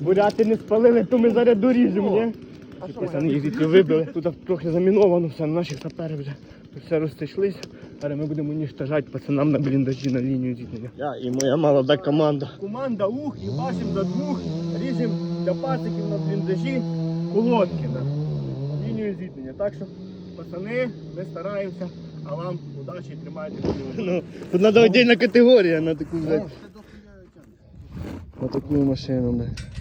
Буряти не спалили, то ми зараз доріжемо, ні? Пацани їх звідти вибили. Тут трохи заміновано, все, наші сапери вже все розтайшлися. Зараз ми будемо уніштожати пацанам на бліндажі на лінію зіткнення. Я і моя молода команда. Команда ух і бачимо за двох, ріжемо для пациків на бліндажі колодки на лінію зіткнення. Так що, пацани, ми стараємося, а вам удачі і тримайте. Ну, тут треба віддільна категорія на таку взяти. На таку машину, блядь.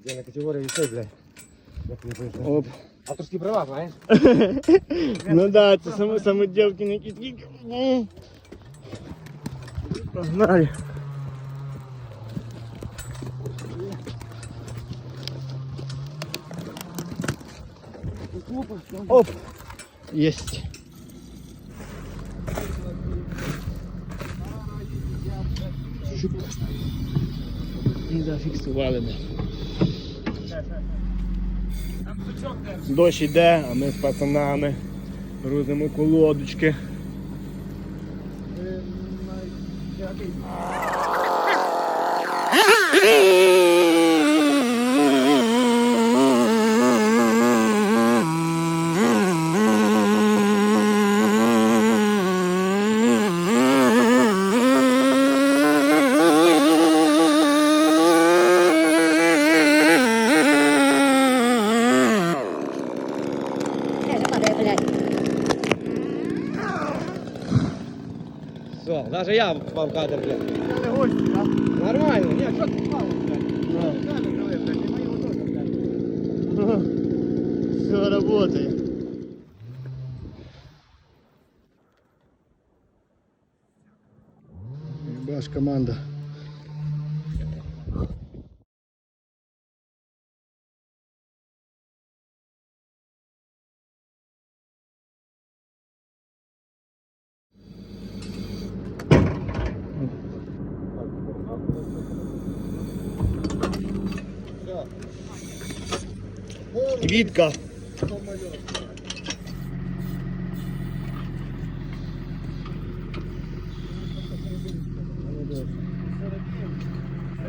Отдельная категория вещей, блядь. Як не понял. Оп. Авторські права, знаєш? Ну да, це саме самоділки на кітки. Погнали. Оп. Есть. Щуп. І зафіксували. ми. Дощ йде, а ми з пацанами грузимо колодочки. Все, даже я впав кадр, блядь. Нормально, ні, що ти впав, блядь? Кадр коли, блядь, немає його теж, блядь. Все работает. Баш команда. Квітка.